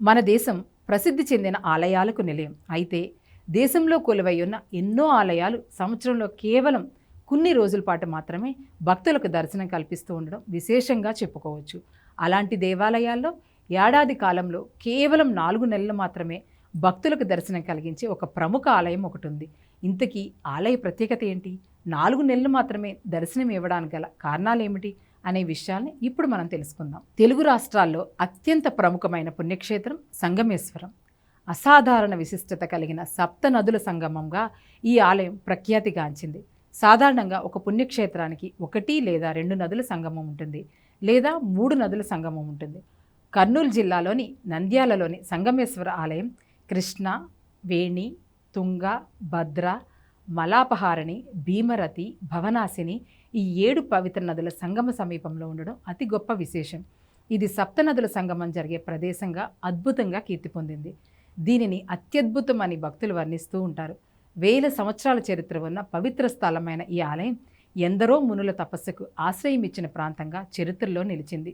మన దేశం ప్రసిద్ధి చెందిన ఆలయాలకు నిలయం. అయితే దేశంలో కొలువై ఉన్న ఎన్నో ఆలయాలు సంవత్సరంలో కేవలం కొన్ని రోజుల పాటు మాత్రమే భక్తులకు దర్శనం కల్పిస్తూ ఉండడం విశేషంగా చెప్పుకోవచ్చు. అలాంటి దేవాలయాల్లో ఏడాది కాలంలో కేవలం నాలుగు నెలలు మాత్రమే భక్తులకు దర్శనం కలిగించే ఒక ప్రముఖ ఆలయం ఒకటి ఉంది ఇంతకీ ఆలయ ప్రత్యేకత ఏంటి? నాలుగు నెలలు మాత్రమే దర్శనం ఇవ్వడానికి గల కారణాలు ఏమిటి? అనే విషయాల్ని ఇప్పుడు మనం తెలుసుకుందాం. తెలుగు రాష్ట్రాల్లో అత్యంత ప్రముఖమైన పుణ్యక్షేత్రం సంగమేశ్వరం. అసాధారణ విశిష్టత కలిగిన సప్త నదుల సంగమంగా ఈ ఆలయం ప్రఖ్యాతిగాంచింది. సాధారణంగా ఒక పుణ్యక్షేత్రానికి ఒకటి లేదా రెండు నదుల సంగమం ఉంటుంది లేదా మూడు నదుల సంగమం ఉంటుంది. కర్నూలు జిల్లాలోని నంద్యాలలోని సంగమేశ్వర ఆలయం కృష్ణ వేణి తుంగ భద్ర మలాపహారణి భీమరతి భవనాశిని ఈ ఏడు పవిత్ర నదుల సంగమ సమీపంలో ఉండడం అతి గొప్ప విశేషం. ఇది సప్త నదుల సంగమం జరిగే ప్రదేశంగా అద్భుతంగా కీర్తి పొందింది. దీనిని అత్యద్భుతం అని భక్తులు వర్ణిస్తూ ఉంటారు. వేల సంవత్సరాల చరిత్ర ఉన్న పవిత్ర స్థలమైన ఈ ఆలయం ఎందరో మునుల తపస్సుకు ఆశ్రయం ఇచ్చిన ప్రాంతంగా చరిత్రలో నిలిచింది.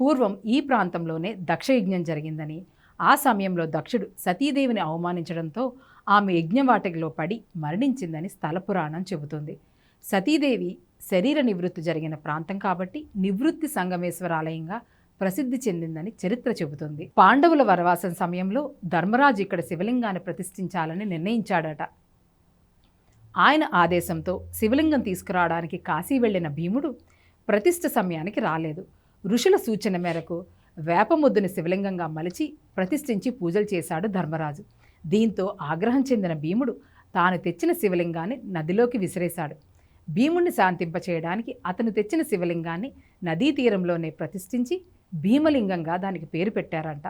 పూర్వం ఈ ప్రాంతంలోనే దక్షయజ్ఞం జరిగిందని ఆ సమయంలో దక్షుడు సతీదేవిని అవమానించడంతో ఆమె యజ్ఞవాటికలో పడి మరణించిందని స్థల పురాణం చెబుతుంది. సతీదేవి శరీర నివృత్తి జరిగిన ప్రాంతం కాబట్టి నివృత్తి సంగమేశ్వర ఆలయంగా ప్రసిద్ధి చెందిందని చరిత్ర చెబుతుంది. పాండవుల వనవాసం సమయంలో ధర్మరాజు ఇక్కడ శివలింగాన్ని ప్రతిష్ఠించాలని నిర్ణయించాడట. ఆయన ఆదేశంతో శివలింగం తీసుకురావడానికి కాశీ వెళ్ళిన భీముడు ప్రతిష్ఠ సమయానికి రాలేదు. ఋషుల సూచన మేరకు వేపముద్దుని శివలింగంగా మలిచి ప్రతిష్ఠించి పూజలు చేశాడు ధర్మరాజు. దీంతో ఆగ్రహం చెందిన భీముడు తాను తెచ్చిన శివలింగాన్ని నదిలోకి విసిరేశాడు. భీముణ్ణి శాంతింపచేయడానికి అతను తెచ్చిన శివలింగాన్ని నదీ తీరంలోనే ప్రతిష్ఠించి భీమలింగంగా దానికి పేరు పెట్టారంట.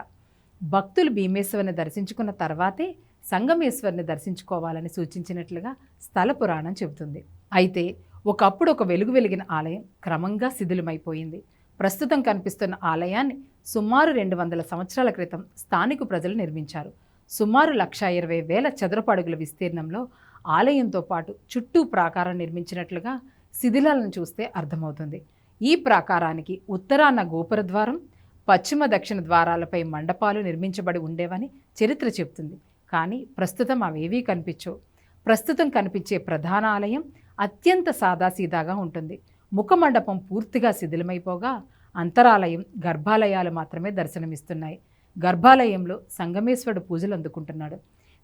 భక్తులు భీమేశ్వరుని దర్శించుకున్న తర్వాతే సంగమేశ్వరుని దర్శించుకోవాలని సూచించినట్లుగా స్థల పురాణం చెబుతుంది. అయితే ఒకప్పుడు ఒక వెలుగు వెలిగిన ఆలయం క్రమంగా శిథిలమైపోయింది. ప్రస్తుతం కనిపిస్తున్న ఆలయాన్ని సుమారు రెండు వందల సంవత్సరాల క్రితం స్థానిక ప్రజలు నిర్మించారు. సుమారు లక్ష ఇరవై వేల చదరపు అడుగుల విస్తీర్ణంలో ఆలయంతో పాటు చుట్టూ ప్రాకారం నిర్మించినట్లుగా శిథిలాలను చూస్తే అర్థమవుతుంది. ఈ ప్రాకారానికి ఉత్తరాన గోపుర ద్వారం పశ్చిమ దక్షిణ ద్వారాలపై మండపాలు నిర్మించబడి ఉండేవని చరిత్ర చెబుతుంది. కానీ ప్రస్తుతం అవేవీ కనిపించవు. ప్రస్తుతం కనిపించే ప్రధాన ఆలయం అత్యంత సాదాసీదాగా ఉంటుంది. ముఖమండపం పూర్తిగా శిథిలమైపోగా అంతరాలయం గర్భాలయాలు మాత్రమే దర్శనమిస్తున్నాయి. గర్భాలయంలో సంగమేశ్వరుడు పూజలు అందుకుంటున్నాడు.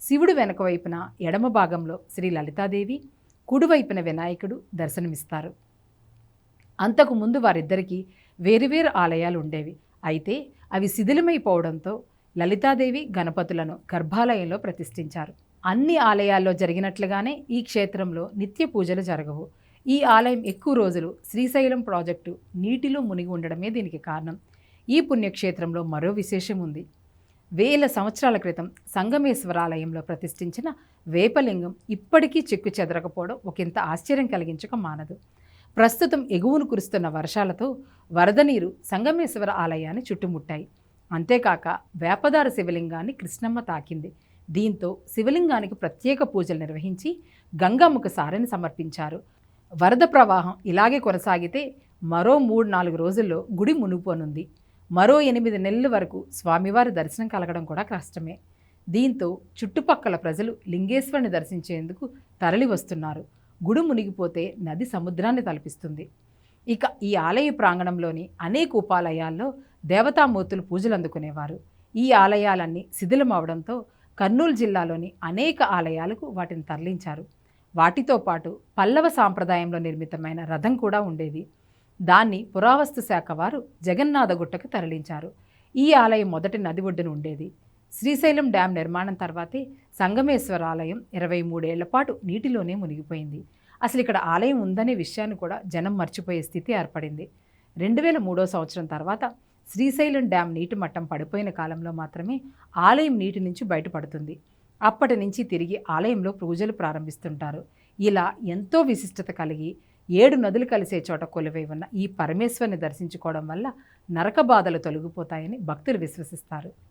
శివుడు వెనక వైపున ఎడమ భాగంలో శ్రీ లలితాదేవి కుడివైపున వినాయకుడు దర్శనమిస్తారు. అంతకు ముందు వారిద్దరికీ వేరువేరు ఆలయాలు ఉండేవి. అయితే అవి శిథిలమైపోవడంతో లలితాదేవి గణపతులను గర్భాలయంలో ప్రతిష్ఠించారు. అన్ని ఆలయాల్లో జరిగినట్లుగానే ఈ క్షేత్రంలో నిత్య పూజలు జరగవు. ఈ ఆలయం ఎక్కువ రోజులు శ్రీశైలం ప్రాజెక్టు నీటిలో మునిగి ఉండడమే దీనికి కారణం. ఈ పుణ్యక్షేత్రంలో మరో విశేషం ఉంది. వేల సంవత్సరాల క్రితం సంగమేశ్వర ఆలయంలో ప్రతిష్ఠించిన వేపలింగం ఇప్పటికీ చెక్కు చెదరకపోవడం ఒకంత ఆశ్చర్యం కలిగించక మానదు. ప్రస్తుతం ఎగువను కురుస్తున్న వర్షాలతో వరద నీరు సంగమేశ్వర ఆలయాన్ని చుట్టుముట్టాయి. అంతేకాక వేపదార శివలింగాన్ని కృష్ణమ్మ తాకింది. దీంతో శివలింగానికి ప్రత్యేక పూజలు నిర్వహించి గంగమ్మకు సారని సమర్పించారు. వరద ప్రవాహం ఇలాగే కొనసాగితే మరో మూడు నాలుగు రోజుల్లో గుడి మునిగిపోనుంది. మరో ఎనిమిది నెలల వరకు స్వామివారి దర్శనం కలగడం కూడా కష్టమే. దీంతో చుట్టుపక్కల ప్రజలు లింగేశ్వరుని దర్శించేందుకు తరలి వస్తున్నారు. గుడి మునిగిపోతే నది సముద్రాన్ని తలపిస్తుంది. ఇక ఈ ఆలయ ప్రాంగణంలోని అనేక ఉపాలయాల్లో దేవతామూర్తులు పూజలు అందుకునేవారు. ఈ ఆలయాలన్నీ శిథిలమవడంతో కర్నూలు జిల్లాలోని అనేక ఆలయాలకు వాటిని తరలించారు. వాటితో పాటు పల్లవ సాంప్రదాయంలో నిర్మితమైన రథం కూడా ఉండేది. దాన్ని పురావస్తు శాఖ వారు జగన్నాథగుట్టకు తరలించారు. ఈ ఆలయం మొదటి నది ఒడ్డున ఉండేది. శ్రీశైలం డ్యాం నిర్మాణం తర్వాతే సంగమేశ్వర ఆలయం ఇరవై మూడేళ్ళ పాటు నీటిలోనే మునిగిపోయింది. అసలు ఇక్కడ ఆలయం ఉందనే విషయాన్ని కూడా జనం మర్చిపోయే స్థితి ఏర్పడింది. రెండు వేల మూడో సంవత్సరం తర్వాత శ్రీశైలం డ్యాం నీటి మట్టం పడిపోయిన కాలంలో మాత్రమే ఆలయం నీటి నుంచి బయటపడుతుంది. అప్పటి నుంచి తిరిగి ఆలయంలో పూజలు ప్రారంభిస్తుంటారు. ఇలా ఎంతో విశిష్టత కలిగి ఏడు నదులు కలిసే చోట కొలువై ఉన్న ఈ పరమేశ్వరిని దర్శించుకోవడం వల్ల నరక బాధలు తొలగిపోతాయని భక్తులు విశ్వసిస్తారు.